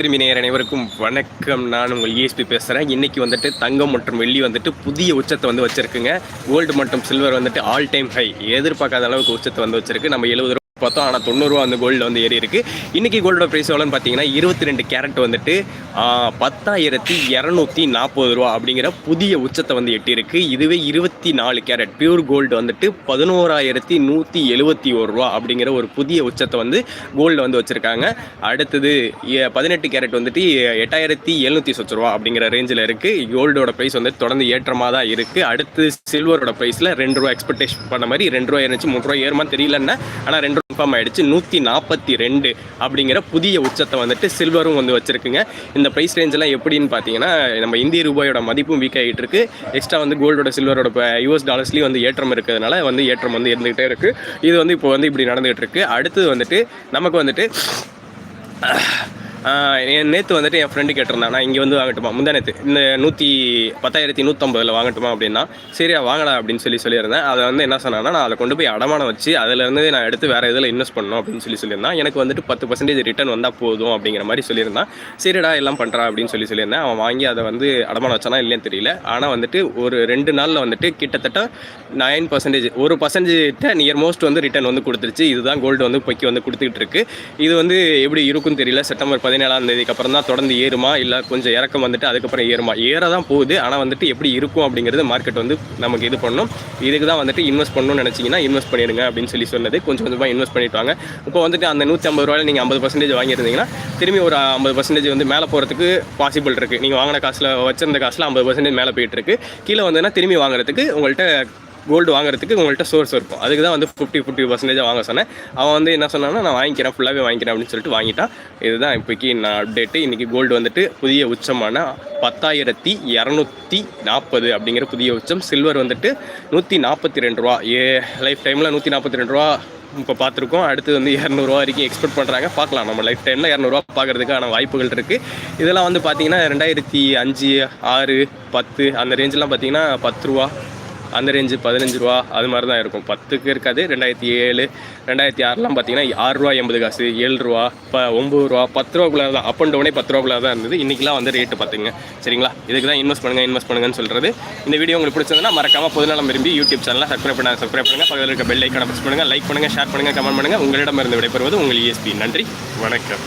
திரும்பி அனைவருக்கும் வணக்கம். நான் உங்கள் இஎஸ்பி பேசுகிறேன் இன்னைக்கு வந்துட்டு தங்கம் மற்றும் வெள்ளி வந்துட்டு புதிய உச்சத்தை வந்து வச்சுருக்குங்க. கோல்டு மற்றும் சில்வர் வந்துட்டு ஆல் டைம் ஹை எதிர்பார்க்காத அளவுக்கு உச்சத்தை வந்து வச்சிருக்கு. நம்ம எழுபது பார்த்தோம். ஆனால் தொண்ணூறுரூவா வந்து கோல்டு வந்து ஏறி இருக்கு. இன்னைக்கு கோல்டோட ப்ரைஸ் எவ்வளோன்னு பார்த்தீங்கன்னா இருபத்தி ரெண்டு கேரட் வந்துட்டு பத்தாயிரத்தி இரநூத்தி நாற்பது ரூபா அப்படிங்கிற புதிய உச்சத்தை வந்து எட்டியிருக்கு. இதுவே இருபத்தி நாலு கேரட் பியூர் கோல்டு வந்துட்டு பதினோராயிரத்தி நூற்றி எழுபத்தி ஒரு ரூபா அப்படிங்கிற ஒரு புதிய உச்சத்தை வந்து கோல்டு வந்து வச்சுருக்காங்க. அடுத்தது பதினெட்டு கேரட் வந்துட்டு எட்டாயிரத்தி எழுநூற்றி சொச்ச ரூபா அப்படிங்கிற ரேஞ்சில் இருக்குது கோல்டோட ப்ரைஸ் வந்து தொடர்ந்து ஏற்றமாக தான் இருக்குது அடுத்து சில்வரோட ப்ரைஸில் ரெண்டு ரூபா எக்ஸ்பெக்டேஷன் பண்ண மாதிரி ரெண்டு ரூபா இருந்துச்சு மூணு ரூபா ஏறுமா தெரியலன்னா ஆனால் ரெண்டு ரூபா கன்ஃபார்ம் ஆகிடுச்சு நூற்றி நாற்பத்தி ரெண்டு அப்படிங்கிற புதிய உச்சத்தை வந்துட்டு சில்வரும் வந்து வச்சுருக்குங்க. இந்த ப்ரைஸ் ரேஞ்செல்லாம் எப்படின்னு பார்த்தீங்கன்னா நம்ம இந்திய ரூபாயோட மதிப்பும் வீக் ஆகிட்டு இருக்கு. எக்ஸ்ட்ரா வந்து கோல்டோட சில்வரோட இப்போ யூஎஸ் டாலர்ஸ்லேயும் வந்து ஏற்றம் இருக்கிறதுனால வந்து ஏற்றம் வந்து இருந்துகிட்டே இருக்குது இது வந்து இப்போ வந்து இப்படி நடந்துகிட்டு இருக்குது அடுத்தது வந்துட்டு நமக்கு வந்துட்டு நேற்று வந்துட்டு என் ஃப்ரெண்டு கேட்டிருந்தான் நான் இங்கே வந்து வாங்கட்டுமா? முந்தா நேற்று இந்த நூற்றி பத்தாயிரத்தி நூற்றம்பதில் வாங்கட்டுமா அப்படின்னா சரியா வாங்கடா அப்படின்னு சொல்லி சொல்லியிருந்தேன். அதை வந்து என்ன சொன்னான்னா நான் அதை கொண்டு போய் அடமானம் வச்சு அதுலேருந்து நான் எடுத்து வேறு இதில் இன்வெஸ்ட் பண்ணணும் அப்படின்னு சொல்லி சொல்லியிருந்தான். எனக்கு வந்துட்டு பத்து பர்சன்டேஜ் ரிட்டர்ன் வந்தால் போதும் அப்படிங்கிற மாதிரி சொல்லியிருந்தான். சரிடா எல்லாம் பண்ணுறா அப்படின்னு சொல்லி சொல்லியிருந்தேன். அவன் வாங்கி அதை வந்து அடமானம் வச்சானா இல்லைன்னு தெரியல. ஆனால் வந்துட்டு ஒரு ரெண்டு நாளில் வந்துட்டு கிட்டத்தட்ட நைன் பர்சன்டேஜ் ஒரு பர்சன்டேஜ் நியர் மோஸ்ட் வந்து ரிட்டர்ன் வந்து கொடுத்துருச்சு. இதுதான் கோல்டு வந்து பொக்கி வந்து கொடுத்துக்கிட்டு இருக்கு. இது வந்து எப்படி இருக்கும்னு தெரியல. செப்டம்பர் பதினேழாம் தேதிக்கு அப்புறம் தான் தொடர்ந்து ஏறுமா? இல்லை கொஞ்சம் இறக்கம் வந்துட்டு அதுக்கப்புறம் ஏறுமா? ஏற தான் போகுது. ஆனால் வந்துட்டு எப்படி இருக்கும் அப்படிங்கிறது மார்க்கெட் வந்து நமக்கு இது பண்ணணும் இதுக்கு தான் வந்துட்டு இன்வெஸ்ட் பண்ணணும்னு நினச்சிங்கன்னா இன்வெஸ்ட் பண்ணிடுங்க அப்படின்னு சொல்லி சொன்னது. கொஞ்சம் கொஞ்சமாக இன்வெஸ்ட் பண்ணிட்டு வாங்க. இப்போ வந்துட்டு அந்த நூற்றி ஐம்பது ரூபாயில் நீங்கள் ஐம்பது பர்சன்டேஜ் வாங்கியிருந்தீங்கன்னா திரும்பி ஒரு ஐம்பது பர்சன்டேஜ் வந்து மேலே போகிறதுக்கு பாசிபிள் இருக்குது நீங்கள் வாங்கின காசில் வச்சிருந்த காசில் ஐம்பது பர்சன்டேஜ் மேலே போயிட்டு இருக்கு. கீழே வந்ததுன்னா திரும்பி வாங்குறதுக்கு உங்கள்கிட்ட கோல்டு வாங்குறதுக்கு உங்கள்கிட்ட சோர்ஸ் இருக்கும். அதுக்கு தான் வந்து ஃபிஃப்டி ஃபிஃப்டி பர்சன்டேஜ் வாங்க சொன்னேன். அவன் வந்து என்ன சொன்னான்னா நான் வாங்கிக்கிறேன் ஃபுல்லாகவே வாங்கிக்கிறேன் அப்படின்னு சொல்லிட்டு வாங்கிட்டான் இதுதான் இப்போக்கி நான் அப்டேட்டு இன்றைக்கி கோல்டு வந்துட்டு புதிய உச்சமான பத்தாயிரத்தி இரநூத்தி நாற்பது அப்படிங்கிற புதிய உச்சம். சில்வர் வந்துட்டு நூற்றி நாற்பத்தி ரெண்டு ரூபா. ஏ லைஃப் டைமில் நூற்றி நாற்பத்தி ரெண்டு ரூபா இப்போ பார்த்துருக்கோம். அடுத்து வந்து இரநூறுவா வரைக்கும் எக்ஸ்பெக்ட் பண்ணுறாங்க பார்க்கலாம். நம்ம லைஃப் டைமில் இரநூறுவா பார்க்குறதுக்கான வாய்ப்புகள் இருக்குது இதெல்லாம் வந்து பார்த்தீங்கன்னா ரெண்டாயிரத்தி அஞ்சு ஆறு பத்து அந்த ரேஞ்செலாம் பார்த்தீங்கன்னா பத்து ரூபா அந்த ரேஞ்சு பதினஞ்சு ரூபா அது மாதிரி தான் இருக்கும். பத்துக்கு இருக்காது ரெண்டாயிரத்தி ஏழு ரெண்டாயிரத்தி ஆறுலாம் பார்த்தீங்கன்னா ஆறு ரூபா எண்பது காசு ஏழு ரூபா இப்போ ஒம்பது ரூபா பத்து ரூபாக்குள்ளே தான் அப் அண்ட் டவுனே பத்து ரூபாக்குள்ளே தான் இருந்தது. இன்றைக்கெலாம் வந்து ரேட்டு பார்த்துங்க. சரிங்களா? இதுக்கு தான் இன்வெஸ்ட் பண்ணுங்கள் இன்வெஸ்ட் பண்ணுங்கன்னு சொல்கிறது இந்த வீடியோ உங்களுக்கு பிடிச்சதுன்னா மறக்காமல் பொதுநலம் விரும்பி யூடியூப் சேனலாக சப்ஸ்கிரைப் பண்ண சப்ஸ்கிரைப் பண்ணுங்கள் பக்கத்தில் இருக்க பெல் ஐக்கான ப்ரெஸ் பண்ணுங்கள் லைக் பண்ணுங்கள் ஷேர் பண்ணுங்கள் கமெண்ட் பண்ணுங்கள் உங்களிடமிருந்து விடைபெறுவது உங்கள் இஎஸ்பி நன்றி வணக்கம்.